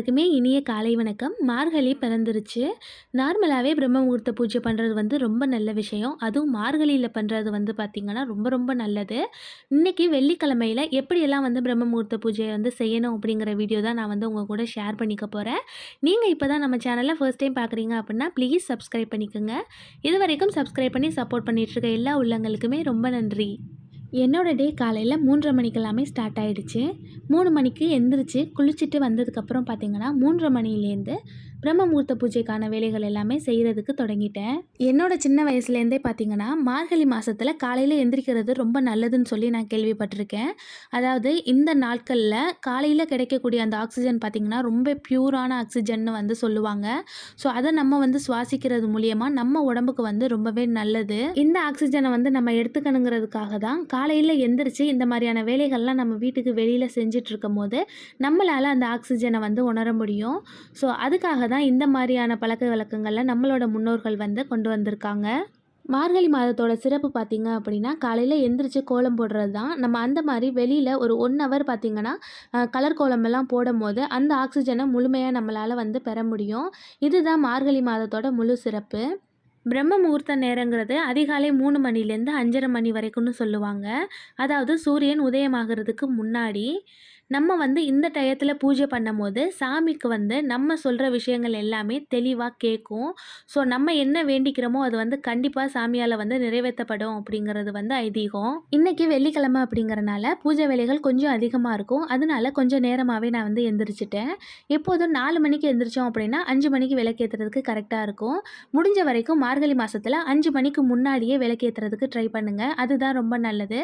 எல்லாருக்குமே இனிய காலை வணக்கம். மார்கழி பிறந்துருச்சு. நார்மலாகவே பிரம்ம முகூர்த்த பூஜை பண்ணுறது வந்து ரொம்ப நல்ல விஷயம். அதுவும் மார்கழியில் பண்ணுறது வந்து பார்த்திங்கன்னா ரொம்ப ரொம்ப நல்லது. இன்றைக்கி வெள்ளிக்கிழமையில் எப்படியெல்லாம் வந்து பிரம்ம முகூர்த்த பூஜையை வந்து செய்யணும் அப்படிங்கிற வீடியோ தான் நான் வந்து உங்கள் கூட ஷேர் பண்ணிக்க போகிறேன் நீங்கள் இப்போ தான் நம்ம சேனலை ஃபர்ஸ்ட் டைம் பார்க்குறீங்க அப்படின்னா ப்ளீஸ் சப்ஸ்கிரைப் பண்ணிக்கோங்க. இது வரைக்கும் சப்ஸ்கிரைப் பண்ணி சப்போர்ட் பண்ணிகிட்ருக்க எல்லா உள்ளங்களுக்குமே ரொம்ப நன்றி. என்னோட டே காலையில் மூன்றரை மணிக்கெல்லாமே ஸ்டார்ட் ஆகிடுச்சு மூணு மணிக்கு எந்திரிச்சு குளிச்சுட்டு வந்ததுக்கப்புறம் பார்த்திங்கன்னா மூன்றரை மணிலேருந்து பிரம்மமூர்த்த பூஜைக்கான வேலைகள் எல்லாமே செய்கிறதுக்கு தொடங்கிட்டேன். என்னோட சின்ன வயசுலேருந்தே பார்த்தீங்கன்னா மார்கழி மாதத்தில் காலையில் எந்திரிக்கிறது ரொம்ப நல்லதுன்னு சொல்லி நான் கேள்விப்பட்டிருக்கேன். அதாவது இந்த நாட்களில் காலையில் கிடைக்கக்கூடிய அந்த ஆக்சிஜன் பார்த்திங்கன்னா ரொம்ப பியூரான ஆக்சிஜன்னு வந்து சொல்லுவாங்க. ஸோ அதை நம்ம வந்து சுவாசிக்கிறது மூலியமாக நம்ம உடம்புக்கு வந்து ரொம்பவே நல்லது. இந்த ஆக்சிஜனை வந்து நம்ம எடுத்துக்கணுங்கிறதுக்காக தான் காலையில் எந்திரிச்சு இந்த மாதிரியான வேலைகள்லாம் நம்ம வீட்டுக்கு வெளியில் செஞ்சுட்டு இருக்கும் போது நம்மளால் அந்த ஆக்சிஜனை வந்து உணர முடியும். ஸோ அதுக்காக தான் இந்த மாதிரியான பழக்க வழக்கங்களை நம்மளோட முன்னோர்கள் வந்து கொண்டு வந்திருக்காங்க. மார்கழி மாதத்தோட சிறப்பு பார்த்திங்க அப்படின்னா காலையில் எந்திரிச்சு கோலம் போடுறது தான். நம்ம அந்த மாதிரி வெளியில் ஒரு ஒன் ஹவர் பார்த்திங்கன்னா கலர் கோலமெல்லாம் போடும் போது அந்த ஆக்சிஜனை முழுமையாக நம்மளால் வந்து பெற முடியும். இதுதான் மார்கழி மாதத்தோட முழு சிறப்பு. பிரம்ம முகூர்த்த நேரங்கிறது அதிகாலை மூணு மணிலேருந்து அஞ்சரை மணி வரைக்கும்னு சொல்லுவாங்க. அதாவது சூரியன் உதயமாகிறதுக்கு முன்னாடி நம்ம வந்து இந்த டயத்தில் பூஜை பண்ணும்போது சாமிக்கு வந்து நம்ம சொல்கிற விஷயங்கள் எல்லாமே தெளிவாக கேட்கும் ஸோ நம்ம என்ன வேண்டிக்கிறோமோ அது வந்து கண்டிப்பாக சாமியால் வந்து நிறைவேற்றப்படும் அப்படிங்கிறது வந்து ஐதீகம். இன்றைக்கி வெள்ளிக்கிழமை அப்படிங்கிறனால பூஜை வேலைகள் கொஞ்சம் அதிகமாக இருக்கும். அதனால கொஞ்சம் நேரமாகவே நான் வந்து எந்திரிச்சிட்டேன். எப்போதும் நாலு மணிக்கு எந்திரிச்சோம் அப்படின்னா அஞ்சு மணிக்கு விளக்கேற்றுறதுக்கு கரெக்டாக இருக்கும். முடிஞ்ச வரைக்கும் மார்க் மார்கழி மாதத்தில் அஞ்சு மணிக்கு முன்னாடியே விளக்கேற்றுறதுக்கு ட்ரை பண்ணுங்கள் அதுதான் ரொம்ப நல்லது.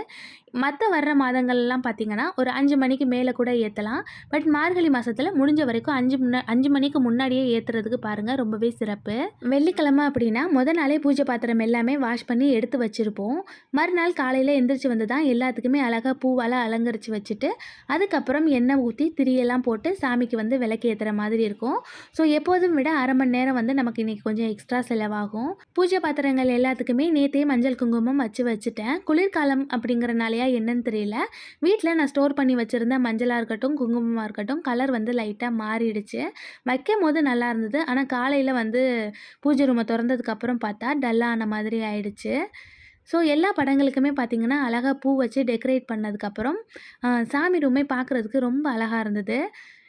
மற்ற வர்ற மாதங்கள்லாம் பார்த்திங்கன்னா ஒரு அஞ்சு மணிக்கு மேலே கூட ஏற்றலாம் பட் மார்கழி மாதத்தில் முடிஞ்ச வரைக்கும் அஞ்சு முன்னா அஞ்சு மணிக்கு முன்னாடியே ஏற்றுறதுக்கு பாருங்கள் ரொம்பவே சிறப்பு. வெள்ளிக்கிழமை அப்படின்னா முத நாளே பூஜை பாத்திரம் எல்லாமே வாஷ் பண்ணி எடுத்து வச்சுருப்போம். மறுநாள் காலையில் எந்திரிச்சு வந்து தான் எல்லாத்துக்குமே அழகாக பூவால் அலங்கரித்து வச்சுட்டு அதுக்கப்புறம் எண்ணெய் ஊற்றி திரியெல்லாம் போட்டு சாமிக்கு வந்து விளக்கேற்றுற மாதிரி இருக்கும். ஸோ எப்போதும் விட அரை மணி நேரம் வந்து நமக்கு இன்றைக்கி கொஞ்சம் எக்ஸ்ட்ரா செலவாகும். பூஜை பாத்திரங்கள் எல்லாத்துக்குமே நேற்றே மஞ்சள் குங்குமம் வச்சு வச்சுட்டேன். குளிர்காலம் அப்படிங்கிறனாலையா என்னன்னு தெரியல. வீட்டில் நான் ஸ்டோர் பண்ணி வச்சுருந்த மஞ்சளாக இருக்கட்டும் குங்குமமாக இருக்கட்டும் கலர் வந்து லைட்டாக மாறிடுச்சு. வைக்கும் போது நல்லா இருந்தது. ஆனால் காலையில் வந்து பூஜை ரூமை திறந்ததுக்கப்புறம் பார்த்தா டல்லான மாதிரி ஆயிடுச்சு. ஸோ எல்லா படங்களுக்குமே பார்த்திங்கன்னா அழகாக பூ வச்சு டெக்கரேட் பண்ணதுக்கப்புறம் சாமி ரூமே பார்க்குறதுக்கு ரொம்ப அழகாக இருந்தது.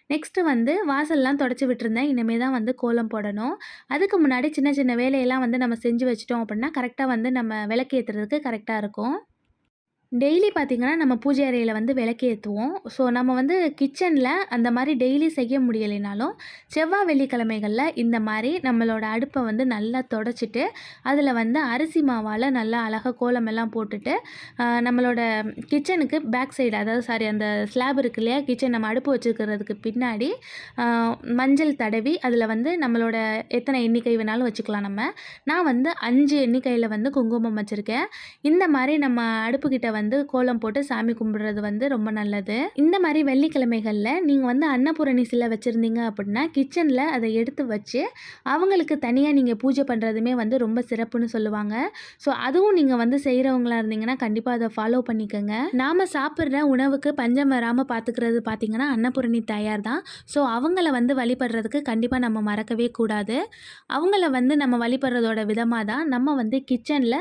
நெக்ஸ்ட்டு வந்து வாசல்லாம் தொடச்சி விட்டுருந்தேன். இனிமேல் தான் வந்து கோலம் போடணும். அதுக்கு முன்னாடி சின்ன சின்ன வேலையெல்லாம் வந்து நம்ம செஞ்சு வச்சிட்டோம் அப்படின்னா கரெக்டாக வந்து நம்ம விளக்கு ஏற்றுறதுக்கு கரெக்டாக இருக்கும். டெய்லி பார்த்திங்கன்னா நம்ம பூஜை அறையில் வந்து விளக்கேற்றுவோம் ஸோ நம்ம வந்து கிச்சனில் அந்த மாதிரி டெய்லி செய்ய முடியலைனாலும் செவ்வாய் வெள்ளிக்கிழமைகளில் இந்த மாதிரி நம்மளோட அடுப்பை வந்து நல்லா தொடச்சிட்டு அதில் வந்து அரிசி மாவால் நல்லா அழகாக கோலமெல்லாம் போட்டுட்டு நம்மளோட கிச்சனுக்கு பேக் சைடு அதாவது சாரி அந்த ஸ்லாப் இருக்கு இல்லையா? கிச்சன் நம்ம அடுப்பு வச்சுருக்கிறதுக்கு பின்னாடி மஞ்சள் தடவி அதில் வந்து நம்மளோட எத்தனை எண்ணிக்கை வேணாலும் வச்சுக்கலாம் நம்ம. நான் வந்து அஞ்சு எண்ணிக்கையில் வந்து குங்குமம் வச்சுருக்கேன். இந்த மாதிரி நம்ம அடுப்புக்கிட்ட வந்து கோலம் போட்டு சாமி கும்பிடுறது வந்து ரொம்ப நல்லது. இந்த மாதிரி வெள்ளிக்கிழமைகளில் நீங்கள் வந்து அன்னபூரணி சிலை வச்சுருந்தீங்க அப்படின்னா கிச்சனில் அதை எடுத்து வச்சு அவங்களுக்கு தனியாக நீங்கள் பூஜை பண்ணுறதுமே வந்து ரொம்ப சிறப்புன்னு சொல்லுவாங்க. ஸோ அதுவும் நீங்கள் வந்து செய்கிறவங்களா இருந்தீங்கன்னா கண்டிப்பாக அதை ஃபாலோ பண்ணிக்கோங்க. நாம் சாப்பிட்ற உணவுக்கு பஞ்சம் வராமல் பார்த்துக்கிறது பார்த்திங்கன்னா அன்னபூரணி தயார் தான். ஸோ அவங்கள வந்து வழிபடுறதுக்கு கண்டிப்பாக நம்ம மறக்கவே கூடாது. அவங்கள வந்து நம்ம வழிபடுறதோட விதமாக தான் நம்ம வந்து கிச்சனில்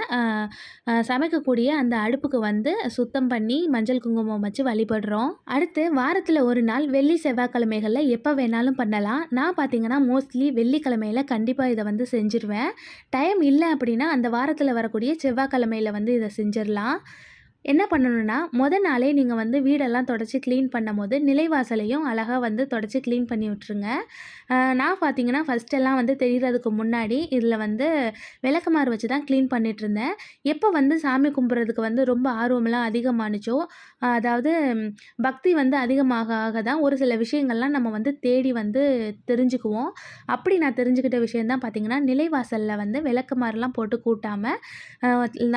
சமைக்கக்கூடிய அந்த அடுப்புக்கு வந்து வந்து சுத்தம் பண்ணி மஞ்சள் குங்குமம் வச்சு வழிபடுறோம். அடுத்து வாரத்தில் ஒரு நாள் வெள்ளி செவ்வாய்க்கிழமைகளில் எப்போ வேணாலும் பண்ணலாம். நான் பார்த்தீங்கன்னா மோஸ்ட்லி வெள்ளிக்கிழமையில் கண்டிப்பாக இதை வந்து செஞ்சுருவேன். டைம் இல்லை அப்படின்னா அந்த வாரத்தில் வரக்கூடிய செவ்வாய்க்கிழமையில் வந்து இதை செஞ்சிடலாம் என்ன பண்ணணுன்னா மொதல் நாளே நீங்கள் வந்து வீடெல்லாம் தொடச்சி க்ளீன் பண்ணும் போது நிலைவாசலையும் அழகாக வந்து தொடச்சி க்ளீன் பண்ணி விட்ருங்க நான் பார்த்தீங்கன்னா ஃபஸ்ட்டெல்லாம் வந்து தெரிகிறதுக்கு முன்னாடி இதில் வந்து விளக்கமாறு வச்சு தான் க்ளீன் பண்ணிகிட்ருந்தேன் எப்போ வந்து சாமி கும்பிட்றதுக்கு வந்து ரொம்ப ஆர்வம்லாம் அதிகமானுச்சோ அதாவது பக்தி வந்து அதிகமாக ஆக தான் ஒரு சில விஷயங்கள்லாம் நம்ம வந்து தேடி வந்து தெரிஞ்சுக்குவோம். அப்படி நான் தெரிஞ்சுக்கிட்ட விஷயந்தான் பார்த்திங்கன்னா நிலைவாசலில் வந்து விளக்கமாறுலாம் போட்டு கூட்டாமல்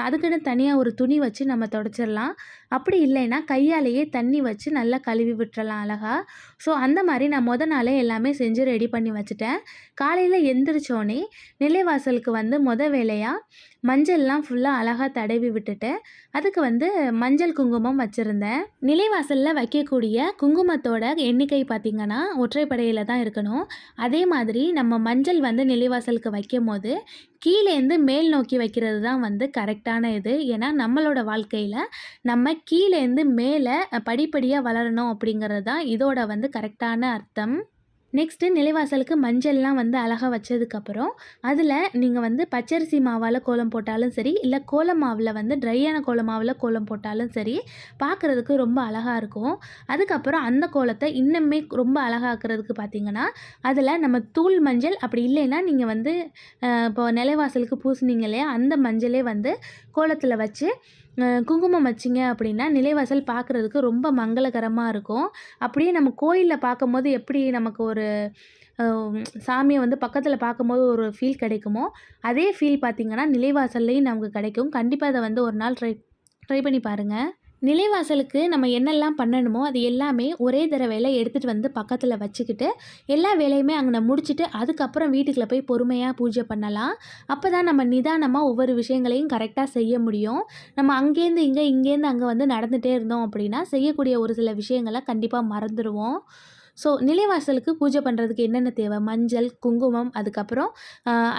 அதுக்குன்னு தனியாக ஒரு துணி வச்சு நம்ம தொடச்சி வச்சிடலாம் அப்படி இல்லைன்னா கையாலேயே தண்ணி வச்சு நல்லா கழுவி விட்டுறலாம் அழகாக ஸோ அந்த மாதிரி நான் முத நாளே எல்லாமே செஞ்சு ரெடி பண்ணி வச்சுட்டேன். காலையில் எந்திரிச்சோடனே நிலைவாசலுக்கு வந்து முத வேலையாக மஞ்சள்லாம் ஃபுல்லாக அழகாக தடவி விட்டுட்டு அதுக்கு வந்து மஞ்சள் குங்குமம் வச்சுருந்தேன். நிலைவாசலில் வைக்கக்கூடிய குங்குமத்தோட எண்ணிக்கை பார்த்திங்கன்னா ஒற்றைப்படையில் தான் இருக்கணும். அதே மாதிரி நம்ம மஞ்சள் வந்து நிலைவாசலுக்கு வைக்கும் போது கீழேருந்து மேல் நோக்கி வைக்கிறது தான் வந்து கரெக்டான இது. ஏன்னா நம்மளோட வாழ்க்கையில் நம்ம கீழேருந்து மேலே படிப்படியாக வளரணும் அப்படிங்கிறது தான் இதோட வந்து கரெக்டான அர்த்தம். நெக்ஸ்ட்டு நிலைவாசலுக்கு மஞ்சள்லாம் வந்து அழகாக வச்சதுக்கப்புறம் அதில் நீங்கள் வந்து பச்சரிசி மாவால் கோலம் போட்டாலும் சரி இல்லை கோலம் மாவில் வந்து ட்ரையான கோலம் மாவில் கோலம் போட்டாலும் சரி பார்க்குறதுக்கு ரொம்ப அழகாக இருக்கும். அதுக்கப்புறம் அந்த கோலத்தை இன்னுமே ரொம்ப அழகாக்குறதுக்கு பார்த்தீங்கன்னா அதில் நம்ம தூள் மஞ்சள் அப்படி இல்லைன்னா நீங்கள் வந்து இப்போ நிலைவாசலுக்கு பூசுனீங்க இல்லையா அந்த மஞ்சளே வந்து கோலத்தில் வச்சு குங்குமம் வச்சிங்க அப்படின்னா நிலைவாசல் பார்க்குறதுக்கு ரொம்ப மங்களகரமாக இருக்கும். அப்படியே நம்ம கோயிலில் பார்க்கும்போது எப்படி நமக்கு ஒரு சாமியை வந்து பக்கத்தில் பார்க்கும்போது ஒரு ஃபீல் கிடைக்குமோ அதே ஃபீல் பார்த்திங்கன்னா நிலைவாசல்லையும் நமக்கு கிடைக்கும். கண்டிப்பாக அதை வந்து ஒரு நாள் ட்ரை ட்ரை பண்ணி பாருங்கள் நிலைவாசலுக்கு நம்ம என்னெல்லாம் பண்ணணுமோ அது எல்லாமே ஒரே தடவையில் எடுத்துகிட்டு வந்து பக்கத்தில் வச்சுக்கிட்டு எல்லா வேலையுமே அங்கே முடிச்சுட்டு அதுக்கப்புறம் வீட்டுக்குள்ளே போய் பொறுமையாக பூஜை பண்ணலாம். அப்போ தான் நம்ம நிதானமாக ஒவ்வொரு விஷயங்களையும் கரெக்டாக செய்ய முடியும். நம்ம அங்கேருந்து இங்கே இங்கேருந்து அங்கே வந்து நடந்துகிட்டே இருந்தோம் அப்படின்னா செய்யக்கூடிய ஒரு சில விஷயங்களை கண்டிப்பாக மறந்துடுவோம் ஸோ நிலைவாசலுக்கு பூஜை பண்ணுறதுக்கு என்னென்ன தேவை? மஞ்சள் குங்குமம் அதுக்கப்புறம்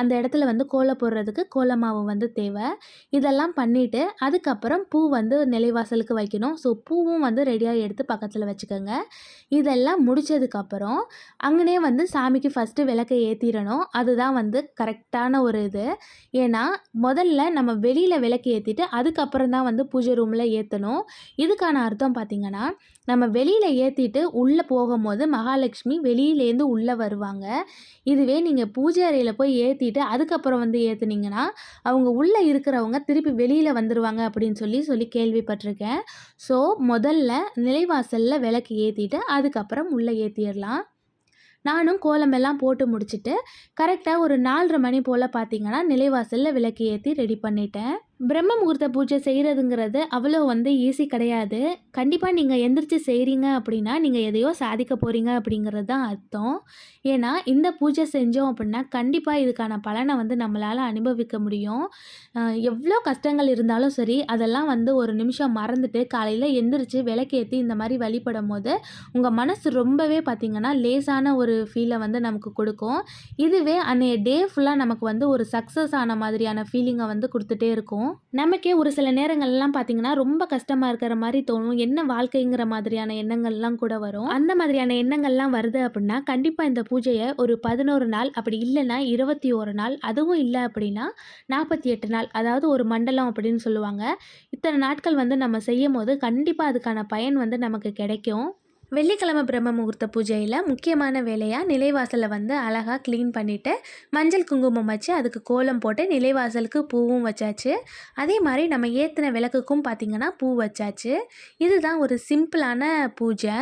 அந்த இடத்துல வந்து கோலம் போடுறதுக்கு கோலமாவு வந்து தேவை. இதெல்லாம் பண்ணிவிட்டு அதுக்கப்புறம் பூ வந்து நிலைவாசலுக்கு வைக்கணும். ஸோ பூவும் வந்து ரெடியாக எடுத்து பக்கத்தில் வச்சுக்கோங்க. இதெல்லாம் முடிச்சதுக்கப்புறம் அங்கனே வந்து சாமிக்கு ஃபஸ்ட்டு விளக்கை ஏற்றிடணும் அதுதான் வந்து கரெக்டான ஒரு இது. ஏன்னா முதல்ல நம்ம வெளியில் விளக்கு ஏற்றிட்டு அதுக்கப்புறம் தான் வந்து பூஜை ரூமில் ஏற்றணும் இதுக்கான அர்த்தம் பார்த்திங்கன்னா நம்ம வெளியில் ஏற்றிட்டு உள்ளே போகும்போது மகாலட்சுமி வெளியிலேருந்து உள்ளே வருவாங்க. இதுவே நீங்கள் பூஜை அறையில் போய் ஏற்றிட்டு அதுக்கப்புறம் வந்து ஏற்றுனீங்கன்னா அவங்க உள்ளே இருக்கிறவங்க திருப்பி வெளியில் வந்துடுவாங்க அப்படின்னு சொல்லி சொல்லி கேள்விப்பட்டிருக்கேன். ஸோ முதல்ல நிலைவாசலில் விளக்கு ஏற்றிட்டு அதுக்கப்புறம் உள்ளே ஏற்றிடலாம் நானும் கோலமெல்லாம் போட்டு முடிச்சுட்டு கரெக்டாக ஒரு நாலரை மணி போல் பார்த்தீங்கன்னா நிலைவாசலில் விளக்கு ஏற்றி ரெடி பண்ணிட்டேன். பிரம்ம முகூர்த்த பூஜை செய்கிறதுங்கிறது அவ்வளோ வந்து ஈஸி கிடையாது. கண்டிப்பாக நீங்கள் எந்திரிச்சு செய்கிறீங்க அப்படின்னா நீங்கள் எதையோ சாதிக்க போகிறீங்க அப்படிங்கிறது தான் அர்த்தம். ஏன்னா இந்த பூஜை செஞ்சோம் அப்படின்னா கண்டிப்பாக இதுக்கான பலனை வந்து நம்மளால் அனுபவிக்க முடியும். எவ்வளோ கஷ்டங்கள் இருந்தாலும் சரி அதெல்லாம் வந்து ஒரு நிமிஷம் மறந்துட்டு காலையில் எந்திரிச்சு விளக்கேற்றி இந்த மாதிரி வழிபடும் போது உங்கள் மனசு ரொம்பவே பார்த்திங்கன்னா லேசான ஒரு ஃபீலை வந்து நமக்கு கொடுக்கும். இதுவே அன்றைய டே ஃபுல்லாக நமக்கு வந்து ஒரு சக்ஸஸ் ஆன மாதிரியான ஃபீலிங்கை வந்து கொடுத்துட்டே இருக்கும். நமக்கே ஒரு சில நேரங்கள்லாம் பார்த்திங்கன்னா ரொம்ப கஷ்டமாக இருக்கிற மாதிரி தோணும். என்ன வாழ்க்கைங்கிற மாதிரியான எண்ணங்கள்லாம் கூட வரும். அந்த மாதிரியான எண்ணங்கள்லாம் வருது அப்படின்னா கண்டிப்பாக இந்த பூஜையை ஒரு பதினோரு நாள் அப்படி இல்லைன்னா இருபத்தி ஒரு நாள் அதுவும் இல்லை அப்படின்னா நாற்பத்தி எட்டு நாள் அதாவது ஒரு மண்டலம் அப்படின்னு சொல்லுவாங்க. இத்தனை நாட்கள் வந்து நம்ம செய்யும் போது கண்டிப்பாக அதுக்கான பயன் வந்து நமக்கு கிடைக்கும். வெள்ளிக்கிழமை பிரம்ம முகூர்த்த பூஜையில் முக்கியமான வேலையாக நிலைவாசலை வந்து அழகாக க்ளீன் பண்ணிவிட்டு மஞ்சள் குங்குமம் வச்சு அதுக்கு கோலம் போட்டு நிலைவாசலுக்கு பூவும் வச்சாச்சு. அதே மாதிரி நம்ம ஏற்றின விளக்குக்கும் பார்த்திங்கன்னா பூ வச்சாச்சு. இதுதான் ஒரு சிம்பிளான பூஜை.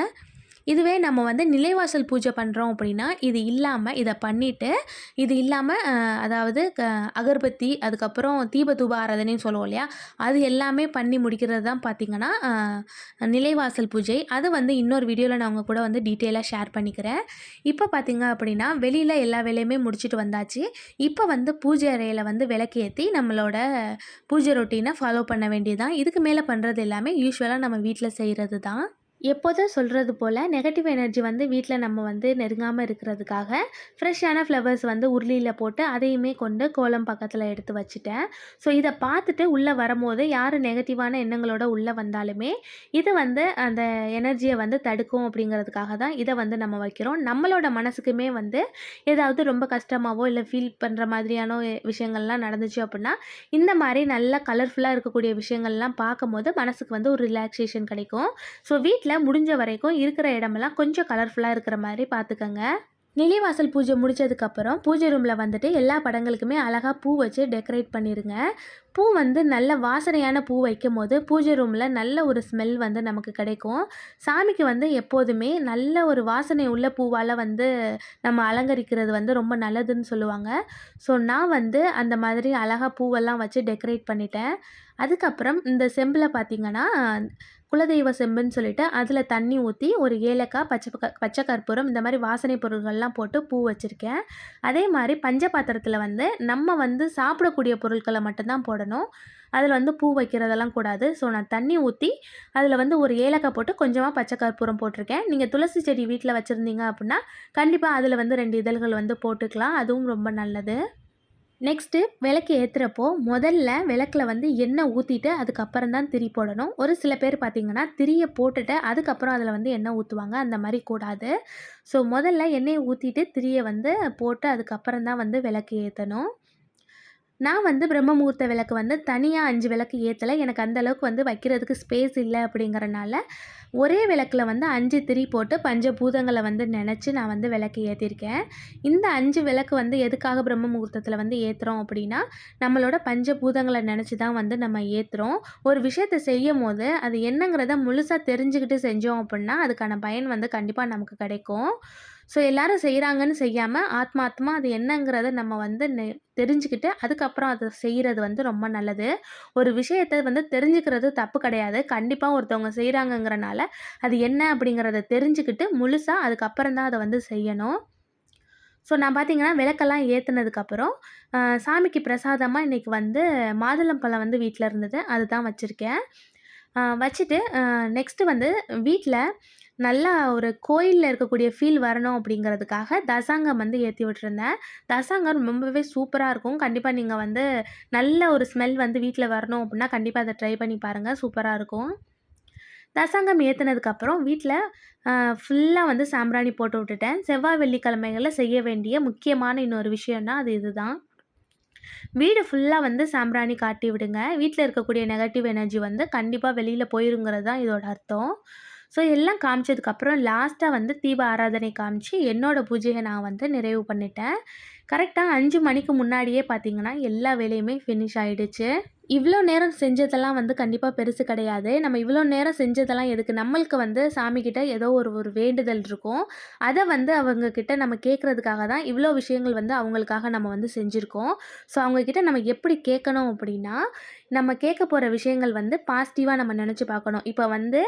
இதுவே நம்ம வந்து நிலைவாசல் பூஜை பண்ணுறோம் அப்படின்னா இது இல்லாமல் இதை பண்ணிவிட்டு இது இல்லாமல் அதாவது க அகர்பத்தி அதுக்கப்புறம் தீபதூப ஆராதனைன்னு சொல்லுவோம் இல்லையா? அது எல்லாமே பண்ணி முடிக்கிறது தான் பார்த்திங்கன்னா நிலைவாசல் பூஜை. அது வந்து இன்னொரு வீடியோவில் நான் உங்கள் கூட வந்து டீட்டெயிலாக ஷேர் பண்ணிக்கிறேன். இப்போ பார்த்திங்க அப்படின்னா வெளியில் எல்லா வேலையுமே முடிச்சுட்டு வந்தாச்சு. இப்போ வந்து பூஜை அறையில் வந்து விளக்கேற்றி நம்மளோட பூஜை ரொட்டீனை ஃபாலோ பண்ண வேண்டியதுதான். இதுக்கு மேலே பண்ணுறது எல்லாமே யூஸ்வலாக நம்ம வீட்டில் செய்கிறது தான். எப்போதும் சொல்கிறது போல் நெகட்டிவ் எனர்ஜி வந்து வீட்டில் நம்ம வந்து நெருங்காமல் இருக்கிறதுக்காக ஃப்ரெஷ்ஷான ஃப்ளவர்ஸ் வந்து உருளியில் போட்டு அதையுமே கொண்டு கோலம் பக்கத்தில் எடுத்து வச்சுட்டேன். ஸோ இதை பார்த்துட்டு உள்ளே வரும்போது யார் நெகட்டிவான எண்ணங்களோட உள்ளே வந்தாலுமே இது வந்து அந்த எனர்ஜியை வந்து தடுக்கும் அப்படிங்கிறதுக்காக தான் இதை வந்து நம்ம வைக்கிறோம். நம்மளோட மனசுக்குமே வந்து ஏதாவது ரொம்ப கஷ்டமாவோ இல்லை ஃபீல் பண்ணுற மாதிரியான விஷயங்கள்லாம் நடந்துச்சு அப்படின்னா இந்த மாதிரி நல்ல கலர்ஃபுல்லாக இருக்கக்கூடிய விஷயங்கள்லாம் பார்க்கும்போது மனசுக்கு வந்து ஒரு ரிலாக்ஸேஷன் கிடைக்கும். ஸோ வீட்டில் முடிஞ்ச வரைக்கும் இருக்கிற இடமெல்லாம் கொஞ்சம் கலர்ஃபுல்லாக இருக்கிற மாதிரி பார்த்துக்கங்க நிலைவாசல் பூஜை முடிச்சதுக்கப்புறம் பூஜை ரூமில் வந்துட்டு எல்லா படங்களுக்குமே அழகாக பூ வச்சு டெக்கரேட் பண்ணிடுங்க பூ வந்து நல்ல வாசனையான பூ வைக்கும் போது பூஜை ரூமில் நல்ல ஒரு ஸ்மெல் வந்து நமக்கு கிடைக்கும். சாமிக்கு வந்து எப்போதுமே நல்ல ஒரு வாசனை உள்ள பூவால் வந்து நம்ம அலங்கரிக்கிறது வந்து ரொம்ப நல்லதுன்னு சொல்லுவாங்க. ஸோ நான் வந்து அந்த மாதிரி அழகாக பூவெல்லாம் வச்சு டெக்கரேட் பண்ணிட்டேன். அதுக்கப்புறம் இந்த செம்பில் பார்த்திங்கன்னா குலதெய்வ செம்புன்னு சொல்லிட்டு அதில் தண்ணி ஊற்றி ஒரு ஏலக்காய் பச்சை பச்சை கற்பூரம் இந்த மாதிரி வாசனை பொருட்கள்லாம் போட்டு பூ வச்சுருக்கேன். அதே மாதிரி பஞ்ச பாத்திரத்தில் வந்து நம்ம வந்து சாப்பிடக்கூடிய பொருட்களை மட்டும்தான் போடணும். அதில் வந்து பூ வைக்கிறதெல்லாம் கூடாது. ஸோ நான் தண்ணி ஊற்றி அதில் வந்து ஒரு ஏலக்காய் போட்டு கொஞ்சமாக பச்சை கற்பூரம் போட்டிருக்கேன். நீங்கள் துளசி செடி வீட்டில் வச்சுருந்தீங்க அப்படின்னா கண்டிப்பாக அதில் வந்து ரெண்டு இதழ்கள் வந்து போட்டுக்கலாம். அதுவும் ரொம்ப நல்லது. நெக்ஸ்ட்டு விளக்கு ஏற்றுறப்போ முதல்ல விளக்கில் வந்து எண்ணெய் ஊற்றிட்டு அதுக்கப்புறம் தான் திரி போடணும். ஒரு சில பேர் பார்த்திங்கன்னா திரியை போட்டுட்டு அதுக்கப்புறம் அதில் வந்து எண்ணெய் ஊற்றுவாங்க அந்த மாதிரி கூடாது. ஸோ முதல்ல எண்ணெயை ஊற்றிட்டு திரியை வந்து போட்டு அதுக்கப்புறம் தான் வந்து விளக்கு ஏற்றணும் நான் வந்து பிரம்மமுகூர்த்த விளக்கு வந்து தனியாக அஞ்சு விளக்கு ஏற்றலை எனக்கு அந்தளவுக்கு வந்து வைக்கிறதுக்கு ஸ்பேஸ் இல்லை அப்படிங்கிறனால ஒரே விளக்கில் வந்து அஞ்சு திரி போட்டு பஞ்சபூதங்களை வந்து நினச்சி நான் வந்து விளக்கு ஏற்றிருக்கேன் இந்த அஞ்சு விளக்கு வந்து எதுக்காக பிரம்ம முகூர்த்தத்தில் வந்து ஏற்றுறோம் அப்படின்னா நம்மளோட பஞ்சபூதங்களை நினச்சி தான் வந்து நம்ம ஏற்றுறோம் ஒரு விஷயத்தை செய்யும் போது அது என்னங்கிறத முழுசாக தெரிஞ்சுக்கிட்டு செஞ்சோம் அப்படின்னா அதுக்கான பயன் வந்து கண்டிப்பாக நமக்கு கிடைக்கும். ஸோ எல்லோரும் செய்கிறாங்கன்னு செய்யாமல் ஆத்மாத்மா அது என்னங்கிறத நம்ம வந்து நெ தெரிஞ்சுக்கிட்டு அதுக்கப்புறம் அதை செய்கிறது வந்து ரொம்ப நல்லது. ஒரு விஷயத்தை வந்து தெரிஞ்சுக்கிறது தப்பு கிடையாது. கண்டிப்பாக ஒருத்தவங்க செய்கிறாங்கங்கிறனால அது என்ன அப்படிங்கிறத தெரிஞ்சுக்கிட்டு முழுசாக அதுக்கப்புறம் தான் அதை வந்து செய்யணும். ஸோ நான் பார்த்தீங்கன்னா விளக்கெல்லாம் ஏற்றுனதுக்கப்புறம் சாமிக்கு பிரசாதமாக இன்றைக்கி வந்து மாதுளம்பழம் வந்து வீட்டில் இருந்தது. அதுதான் வச்சுருக்கேன். வச்சுட்டு நெக்ஸ்ட்டு வந்து வீட்டில் நல்லா ஒரு கோயிலில் இருக்கக்கூடிய ஃபீல் வரணும் அப்படிங்கிறதுக்காக தசாங்கம் வந்து ஏற்றி விட்டுருந்தேன். தசாங்கம் ரொம்பவே சூப்பராக இருக்கும். கண்டிப்பாக நீங்கள் வந்து நல்ல ஒரு ஸ்மெல் வந்து வீட்டில் வரணும் அப்படின்னா கண்டிப்பாக அதை ட்ரை பண்ணி பாருங்கள் சூப்பராக இருக்கும். தசாங்கம் ஏற்றுனதுக்கப்புறம் வீட்டில் ஃபுல்லாக வந்து சாம்பிராணி போட்டு விட்டுட்டேன். செவ்வாய் வெள்ளிக்கிழமைகளில் செய்ய வேண்டிய முக்கியமான இன்னொரு விஷயம்னா அது இதுதான். வீடு ஃபுல்லாக வந்து சாம்பிராணி காட்டி விடுங்க. வீட்டில் இருக்கக்கூடிய நெகட்டிவ் எனர்ஜி வந்து கண்டிப்பாக வெளியில் போயிருங்கிறது தான் இதோட அர்த்தம். ஸோ எல்லாம் காமிச்சதுக்கப்புறம் லாஸ்ட்டாக வந்து தீப ஆராதனை காமிச்சு என்னோடய பூஜையை நான் வந்து நிறைவு பண்ணிட்டேன். கரெக்டாக அஞ்சு மணிக்கு முன்னாடியே பார்த்தீங்கன்னா எல்லா வேலையுமே ஃபினிஷ் ஆகிடுச்சு இவ்வளோ நேரம் செஞ்சதெல்லாம் வந்து கண்டிப்பாக பெருசு கிடையாது. நம்ம இவ்வளோ நேரம் செஞ்சதெல்லாம் எதுக்கு? நம்மளுக்கு வந்து சாமிக்கிட்ட ஏதோ ஒரு ஒரு வேண்டுதல் இருக்கும். அதை வந்து அவங்கக்கிட்ட நம்ம கேட்குறதுக்காக தான் இவ்வளோ விஷயங்கள் வந்து அவங்களுக்காக நம்ம வந்து செஞ்சுருக்கோம். ஸோ அவங்கக்கிட்ட நம்ம எப்படி கேட்கணும் அப்படின்னா நம்ம கேட்க போகிற விஷயங்கள் வந்து பாசிட்டிவாக நம்ம நினச்சி பார்க்கணும். இப்போ வந்து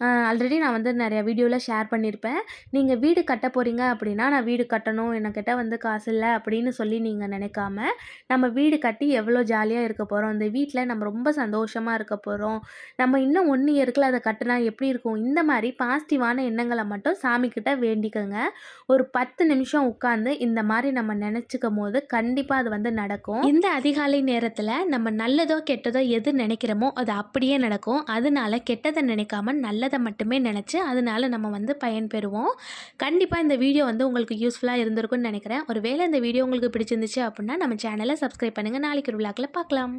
ஆல்ரெடி நான் வந்து நிறைய வீடியோவில் ஷேர் பண்ணியிருப்பேன் நீங்கள் வீடு கட்ட போகிறீங்க அப்படின்னா நான் வீடு கட்டணும் என்கிட்ட வந்து காசு இல்லை அப்படின்னு சொல்லி நீங்கள் நினைக்காம நம்ம வீடு கட்டி எவ்வளோ ஜாலியாக இருக்க போகிறோம் இந்த வீட்டில் நம்ம ரொம்ப சந்தோஷமாக இருக்க போகிறோம் நம்ம இன்னும் ஒன் இயர்க்கில் அதை கட்டினா எப்படி இருக்கும்? இந்த மாதிரி பாசிட்டிவான எண்ணங்களை மட்டும் சாமிக்கிட்ட வேண்டிக்கோங்க. ஒரு பத்து நிமிஷம் உட்காந்து இந்த மாதிரி நம்ம நினச்சிக்கும் போது கண்டிப்பாக அது வந்து நடக்கும். இந்த அதிகாலை நேரத்தில் நம்ம நல்லதோ கெட்டதோ எது நினைக்கிறோமோ அது அப்படியே நடக்கும். அதனால கெட்டதை நினைக்காம நல்ல நல்லதை மட்டுமே நினச்சி அதனால நம்ம வந்து பயன்பெறுவோம். கண்டிப்பாக இந்த வீடியோ வந்து உங்களுக்கு யூஸ்ஃபுல்லாக இருந்திருக்கும்னு நினைக்கிறேன். ஒரு வேளை இந்த வீடியோ உங்களுக்கு பிடிச்சிருந்துச்சு அப்படின்னா நம்ம சேனலை சப்ஸ்கிரைப் பண்ணுங்கள் நாளைக்கு ஒரு விழாக்கில் பார்க்கலாம்.